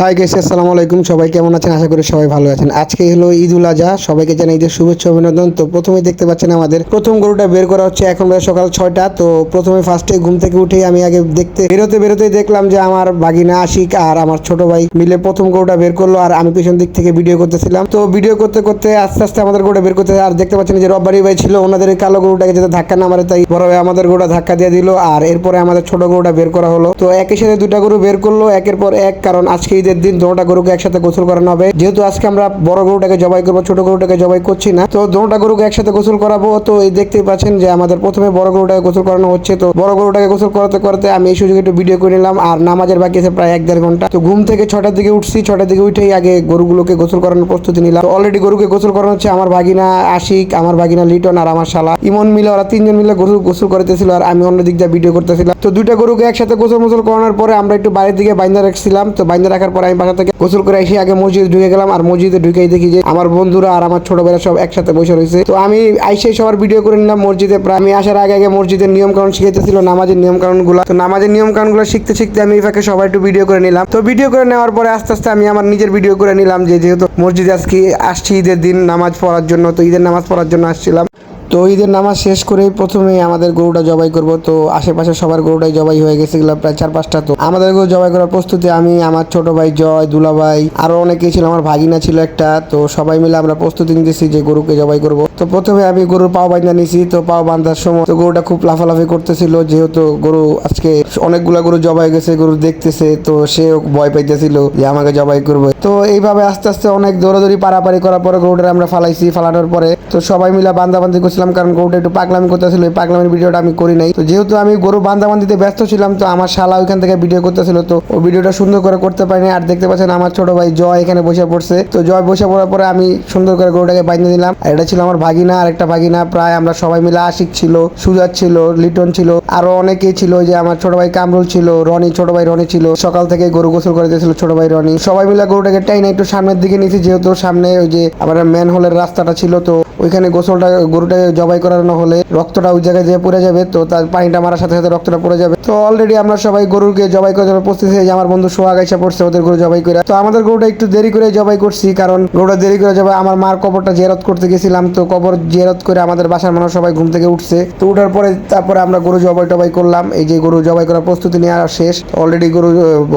High guess আসসালামু আলাইকুম। সবাই কেমন আছেন? আশা করি সবাই ভালো আছেন। আজকে হলো ঈদ উল আজহা সবাইকে জানাই ঈদের শুভেচ্ছা, অভিনন্দন। তো প্রথমে দেখতে পাচ্ছেন আমাদের প্রথম গরুটা বের করা হচ্ছে এখন প্রায় সকাল ছয়টা। তো প্রথমে ফার্স্টে ঘুম থেকে উঠেই আমি আগে দেখতে বেরোতে বেরোতেই দেখলাম যে আমার বাগিনা আশিক আর আমার ছোট ভাই মিলে প্রথম গরুটা বের করল আর আমি পিছন দিক থেকে ভিডিও করতেছিলাম। তো ভিডিও করতে করতে আস্তে আস্তে আমাদের গরুটা বের করতে আর দেখতে পাচ্ছেন যে রব্বারি ভাই ছিল, ওনাদের এই কালো গরুটাকে যাতে ধাক্কা না মারে, তাই বড় ভাই আমাদের গরুটা ধাক্কা দিয়ে দিল আর এরপরে আমাদের ছোট গরুটা বের করা হলো। তো একই সাথে দুটা গরু বের করল, একের পর এক, কারণ আজকে ঈদের দিন দোনোটা গরুকে একসাথে গোসল করানো হবে। যেহেতু আজকে আমরা বড় গরুটাকে জবাই করব, ছোট গরুটাকে জবাই করছি না। তো দোনোটা গরুকে একসাথে গোসল করাবো। তো এই দেখতেই পাচ্ছেন যে আমাদের প্রথমে বড় গরুটাকে গোসল করানো হচ্ছে। তো বড় গরুটাকে গোসল করাতে করাতে আমি এই সুযোগে একটু ভিডিও করে নিলাম। আর নামাজের বাকি আছে প্রায় এক দেড় ঘণ্টা। তো ঘুম থেকে ছটার দিকে উঠছি। ছটার দিকে উঠেই আগে গরুগুলোকে গোসল করানোর প্রস্তুতি নিলাম। অলরেডি গরুকে গোসল করানো হচ্ছে আমার ভাগিনা আশিক, আমার ভাগিনা লিটন আর আমার শালা। ইমন মিলে ওরা তিনজন মিলে গরু গোসল করতেছিল আর আমি অন্য দিক দিয়ে ভিডিও করতেছিলাম। তো দুইটা গরুকে একসাথে গোসল মোসল করানোর পরে আমরা একটু বাইরের দিকে বাইন্দা রাখছিলাম। তো বাইন্দা রাখার পরে আমি বাসা থেকে গোসল করে এসে আগে মসজিদে ঢুকে গেলাম আর মসজিদে ঢুকেই দেখি যে আমার বন্ধুরা আর আমার ছোট ভাইরা সব একসাথে বসে রয়েছে। তো আমি আইসে সবার ভিডিও করে নিলাম মসজিদে। প্রায় আমি আসার আগে আগে মসজিদের নিয়ম কানুন শিখাইতেছিল, নামাজের নিয়ম কানুনগুলো তো নামাজের নিয়ম কানুনগুলো শিখতে শিখতে আমি এই সবাই একটু ভিডিও করে নিলাম। তো ভিডিও করে নেওয়ার পরে আস্তে আস্তে আমি আমার নিজের ভিডিও করে নিলাম যে যেহেতু মসজিদে আজকে আসছি ঈদের দিন নামাজ পড়ার জন্য, তো ঈদের নামাজ পড়ার জন্য আসছিলাম। তো ঈদের নামাজ শেষ করেই প্রথমে আমাদের গরুটা জবাই করব। তো আশেপাশে সবার গরুটাই জবাই হয়ে গেছে, এগুলো প্রায় চার পাঁচটা তো। আমাদের গরু জবাই করার প্রস্তুতি আমি, আমার ছোট ভাই জয়, দুলাভাই আরও আরও অনেকেই ছিল, আমার ভাগিনা ছিল একটা। তো সবাই মিলে আমরা প্রস্তুতি নিতেছি যে গরুকে জবাই করব। তো প্রথমে আমি গরুর পাও বাঁধা নিয়েছি তো পাও বাঁধার সময় তো গরুটা খুব লাফালাফি করতেছিল, যেহেতু গরু আজকে অনেকগুলা গরু জবাই গেছে, গরু দেখতেছে, তো সেও ভয় পাইতেছিল যে আমাকে জবাই করবে। তো এইভাবে আস্তে আস্তে অনেক দৌড়াদৌড়ি পারাপারি করার পরে গরুটা আমরা ফালাইছি, ফালানোর পরে তো সবাই মিলে বান্দাবান্দি করছিলাম, কারণ গরুটা একটু পাগলামি করতেছিল, এই পাগলামির ভিডিওটা আমি করি নাই। তো যেহেতু আমি গরু বান্দাবান্দিতে ব্যস্ত ছিলাম, তো আমার শালা ওইখান থেকে ভিডিও করতেছিল, তো ও ভিডিওটা সুন্দর করে করতে পারিনি। আর দেখতে পাচ্ছেন আমার ছোট ভাই জয় এখানে বসে পড়ছে। তো জয় বসে পড়ার পরে আমি সুন্দর করে গরুটাকে বাইন্ধে দিলাম এটা ছিল আমার ভাগিনা আর একটা ভাগিনা, প্রায় আমরা সবাই মিলে আশিক ছিল, সুজাত ছিল, লিটন ছিল, আরও অনেকেই ছিল যে আমার ছোট ভাই কামরুল ছিল, রনি, ছোট ভাই রনি ছিল, সকাল থেকে গরু গোসল করে দিয়েছিল ছোট ভাই রনি। সবাই মিলে গরুটাকে টাইনা একটু সামনের দিকে নিয়েছি, যেহেতু সামনে ওই যে আমার ম্যান হোলের রাস্তাটা ছিল, তো ওইখানে গোসলটা গরুটাকে জবাই করানো হলে রক্তটা ওই জায়গায় যেয়ে পড়ে যাবে, তো তার পানিটা মারার সাথে সাথে রক্তটা পড়ে যাবে। তো অলরেডি আমরা সবাই গরুকে জবাই করার জন্য প্রস্তুত হয়ে যে আমার বন্ধু সোহাগ আইসা পড়ছে, ওদের গরু জবাই করে। তো আমাদের গরুটা একটু দেরি করে জবাই করছি, কারণ গরুটা দেরি করে জবাই আমার মার কবরটা জেরত করতে গেছিলাম, তো কবর জেরত করে আমাদের বাসার মানুষ সবাই ঘুম থেকে উঠছে। তো উঠার পরে তারপরে আমরা গরু জবাই টবাই করলাম। এই যে গরু জবাই করার প্রস্তুতি নেওয়া শেষ। অলরেডি গরু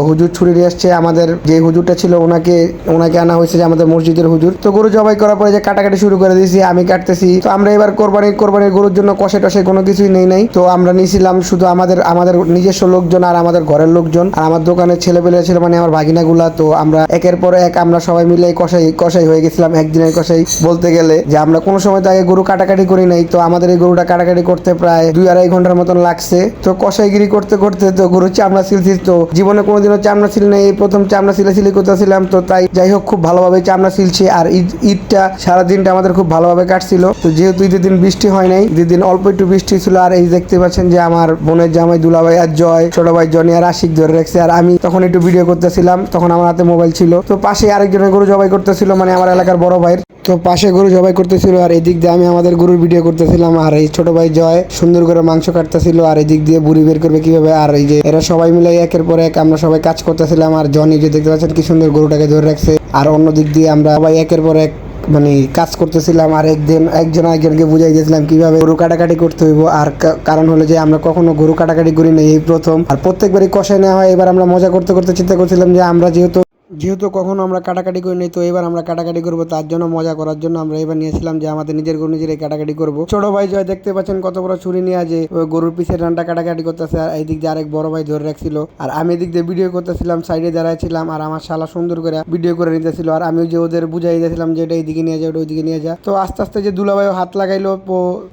হুজুর ছুরি নিয়ে আসছে। আমাদের যে হুজুরটা ছিল ওনাকে ওনাকে আনা হয়েছে যে আমাদের মসজিদের হুজুর। তো গরু জবাই করার পরে যে কাটাকাটি শুরু করে দিয়েছি, আমি কাটতেছি। তো আমরা এবার কোরবানি কোরবানির গরুর জন্য কষে টসে কোনো কিছুই নেই নাই। তো আমরা নিয়েছিলাম শুধু আমাদের আমাদের নিজস্ব লোকজন আর আমাদের ঘরের লোকজন। আর আমার দোকানের ছেলে পেলে ছিল মানে আমার ভাগিনাগুলা। তো আমরা একের পর এক আমরা সবাই মিলে কষাই কষাই হয়ে গেছিলাম একদিনের কষাই। বলতে গেলে যে আমরা কোনো সময় তো আগে গরু কাটাকাটি করি নাই, তো আমাদের এই গরুটা কাটাকাটি করতে প্রায় দুই আড়াই ঘণ্টার মতন লাগছে। তো কষাইগিরি করতে করতে তো গরু চামড়া সিলছি, তো জীবনে কোনোদিনও চামড়া ছিল না এই প্রথম চামড়া সিলাসিলি করতেছিলাম, তো তাই যাই হোক খুব ভালোভাবে চামড়া সিলছি, আর ঈদ, ঈদটা সারা দিনটা আমাদের খুব ভালোভাবে কাটছিল। তো যেহেতু ঈদের দিন বৃষ্টি হয় নাই, ঈদের দিন অল্প একটু বৃষ্টি ছিল, আর এই দেখতে পাচ্ছেন যে আমার বোনের জামাই দুলাভাই আর জয়, ছোট ভাই জনি আর আশিক ধরে রাখছে, আর আমি তখন একটু ভিডিও করতেছিলাম, তখন আমার হাতে মোবাইল ছিল। তো পাশে আরেকজনের গরু জবাই করতেছিল মানে আমার এলাকার বড় ভাইয়ের। তো পাশে গরু জবাই করতেছিল আর এদিক দিয়ে আমি আমাদের গরুর ভিডিও করতেছিলাম আর এই ছোট ভাই জয় সুন্দর করে মাংস কাটতেছিল আর এদিক দিয়ে বুড়ি বের করবে কীভাবে? আর এই যে এরা সবাই মিলে একের পর এক আমরা সবাই কাজ করতেছিলাম আর জনি যে দেখতে পাচ্ছেন কি সুন্দর গরুটাকে ধরে রাখছে আর অন্য দিক দিয়ে আমরা সবাই একের পর এক মানে কাজ করতেছিলাম আর একদিন একজন একজনকে বুঝাই দিয়েছিলাম কীভাবে গরু কাটাকাটি করতে হইব আর কারণ হলো যে আমরা কখনো গরু কাটাকাটি করি না এই প্রথম আর প্রত্যেকবারই কষাই নেওয়া হয়। এবার আমরা মজা করতে করতে চিন্তা করছিলাম যে আমরা যেহেতু যেহেতু কখনো আমরা কাটাকাটি করি নি তো এবার আমরা কাটাকাটি করব। তার জন্য মজা করার জন্য আমরা এবার নিয়েছিলাম যে আমাদের নিজের গরু নিজেরাই কাটাকাটি করব। ছোট ভাই জয় দেখতে পাচ্ছেন কত বড় ছুরি নিয়ে ওই গরুর পিছের রানটা কাটাকাটি করতেছে আর এই দিক দিয়ে আরেক বড় ভাই ধরে রাখছিল। আর আমি এদিক দিয়ে ভিডিও করতেছিলাম সাইডে দাঁড়াইছিলাম আর আমার শালা সুন্দর করে ভিডিও করে নিতেছিল। আর আমি যে ওদের বুঝাই দিয়েছিলাম যে এটা এইদিকে নিয়ে যা, ওটা ওইদিকে নিয়ে যা। তো আস্তে আস্তে যে দুলাভাইও হাত লাগাইলো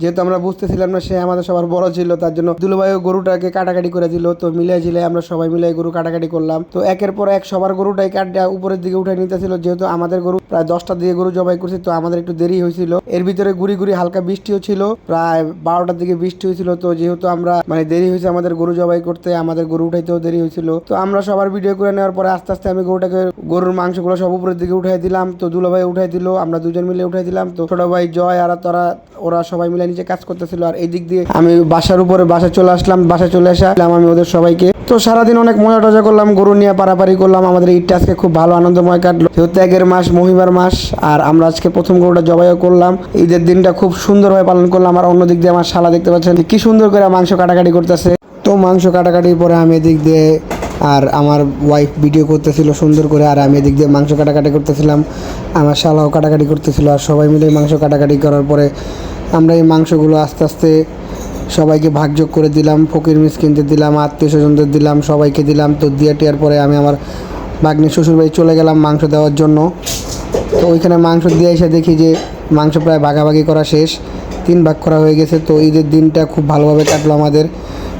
যেহেতু আমরা বুঝতেছিলাম না, সে আমাদের সবার বড় ছিল, তার জন্য দুলাভাইও গরুটাকে কাটাকাটি করে দিল। তো মিলাই ঝিলাই আমরা সবাই মিলে গরু কাটাকাটি করলাম। তো একের পর এক সবার গরুটাই কাটা উপরের দিকে উঠে নিতেছিল, যেহেতু আমাদের গরু প্রায় দশটার দিকে গরু জবাই করছি, তো আমাদের একটু দেরি হয়েছিল। এর ভিতরে গুড়ি গুড়ি হালকা বৃষ্টিও ছিল, প্রায় বারোটার দিকে বৃষ্টি হয়েছিল, তো যেহেতু আমরা মানে দেরি হয়েছে আমাদের গরু জবাই করতে, আমাদের গরু উঠাইতেও দেরি হয়েছিল। তো আমরা সবার ভিডিও করে নেওয়ার পরে আস্তে আস্তে আমি গরুটাকে, গরুর মাংসগুলো সব উপরের দিকে উঠাই দিলাম, তো দুলো ভাই উঠাই দিল, আমরা দুজন মিলে উঠাই দিলাম, তো ছোট ভাই জয় আর তারা, ওরা সবাই মিলে নিচে কাজ করতেছিল। আর এই দিক দিয়ে আমি বাসার উপরে বাসা চলে আসলাম বাসা চলে আসলাম আমি ওদের সবাইকে। তো সারাদিন অনেক মজা টজা করলাম, গরু নিয়ে পারাপারি করলাম। আমাদের ঈদটা আজকে খুব ভালো আনন্দময় কাটলো। যেহেতু ত্যাগের মাস, মহিমার মাস, আর আমরা আজকে প্রথম গরুটা জবাইও করলাম। ঈদের দিনটা খুব সুন্দরভাবে পালন করলাম। আর অন্য দিক দিয়ে আমার শালা দেখতে পাচ্ছেন, কি সুন্দর করে মাংস কাটাকাটি করতেছে। তো মাংস কাটাকাটির পরে আমি এদিক দিয়ে আর আমার ওয়াইফ ভিডিও করতেছিল সুন্দর করে, আর আমি এদিক দিয়ে মাংস কাটাকাটি করতেছিলাম। আমার শালাও কাটাকাটি করতেছিল, আর সবাই মিলে মাংস কাটাকাটি করার পরে আমরা এই মাংসগুলো আস্তে আস্তে সবাইকে ভাগযোগ করে দিলাম, ফকির মিসকিনদের দিলাম, আত্মীয় স্বজনদের দিলাম, সবাইকে দিলাম। তো দিয়ে টিয়ার পরে আমি আমার বাগ্নি শ্বশুরবাড়ি চলে গেলাম মাংস দেওয়ার জন্য। তো ওইখানে মাংস দিয়ে এসে দেখি যে মাংস প্রায় ভাগাভাগি করা শেষ। তিন ভাগ করা হয়ে গেছে। তো ঈদের দিনটা খুব ভালোভাবে কাটলো আমাদের।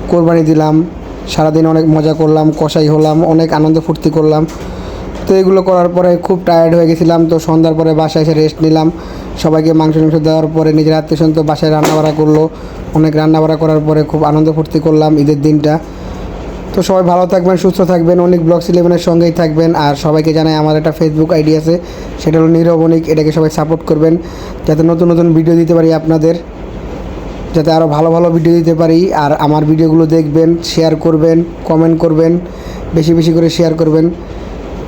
কোরবানি দিলাম, সারাদিন অনেক মজা করলাম কষাই হলাম, অনেক আনন্দ ফুর্তি করলাম। তো এগুলো করার পরে খুব টায়ার্ড হয়ে গেছিলাম, তো সন্ধ্যার পরে বাসায় এসে রেস্ট নিলাম। সবাইকে মাংস টাংস দেওয়ার পরে নিজের আত্মীয় স্বজন তো বাসায় রান্নাবাড়া করল। অনেক রান্নাবাড়া করার পরে খুব আনন্দ ফুর্তি করলাম ঈদের দিনটা। তো সবাই ভালো থাকবেন, সুস্থ থাকবেন, অনেক ব্লগস ইলেভেনের সঙ্গেই থাকবেন। আর সবাইকে জানাই আমার একটা ফেসবুক আইডি আছে, সেটা হলো নীরব অনিক, এটাকে সবাই সাপোর্ট করবেন। যাতে নতুন নতুন ভিডিও দিতে পারি আপনাদের, যাতে আরও ভালো ভালো ভিডিও দিতে পারি। আর আমার ভিডিওগুলো দেখবেন শেয়ার করবেন কমেন্ট করবেন, বেশি বেশি করে শেয়ার করবেন।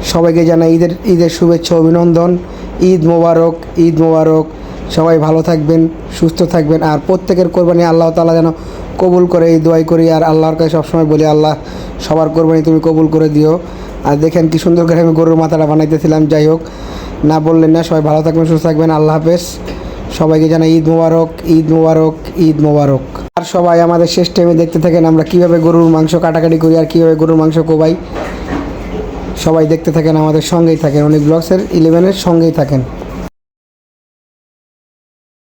সবাইকে জানাই ঈদের ঈদের শুভেচ্ছা, অভিনন্দন। ঈদ মোবারক ঈদ মোবারক। সবাই ভালো থাকবেন, সুস্থ থাকবেন। আর প্রত্যেকের কোরবানি আল্লাহ তালা যেন কবুল করে এই দোয়াই করি। আর আল্লাহর কাছে সবসময় বলি, আল্লাহ, সবার কোরবানি তুমি কবুল করে দিও। আর দেখেন কি সুন্দর করে আমি গরুর মাথাটা বানাইতেছিলাম, যাই হোক। না বললেন না, সবাই ভালো থাকবেন, সুস্থ থাকবেন। আল্লাহ হাফেজ। সবাইকে জানাই ঈদ মোবারক ঈদ মোবারক ঈদ মোবারক। আর সবাই আমাদের শেষ টাইমে দেখতে থাকেন আমরা কীভাবে গরুর মাংস কাটাকাটি করি আর কীভাবে গরুর মাংস কোবাই। সবাই দেখতে থাকেন আমাদের সঙ্গেই থাকেন। অনেক ব্লগসের ইলেভেনের সঙ্গেই থাকেন।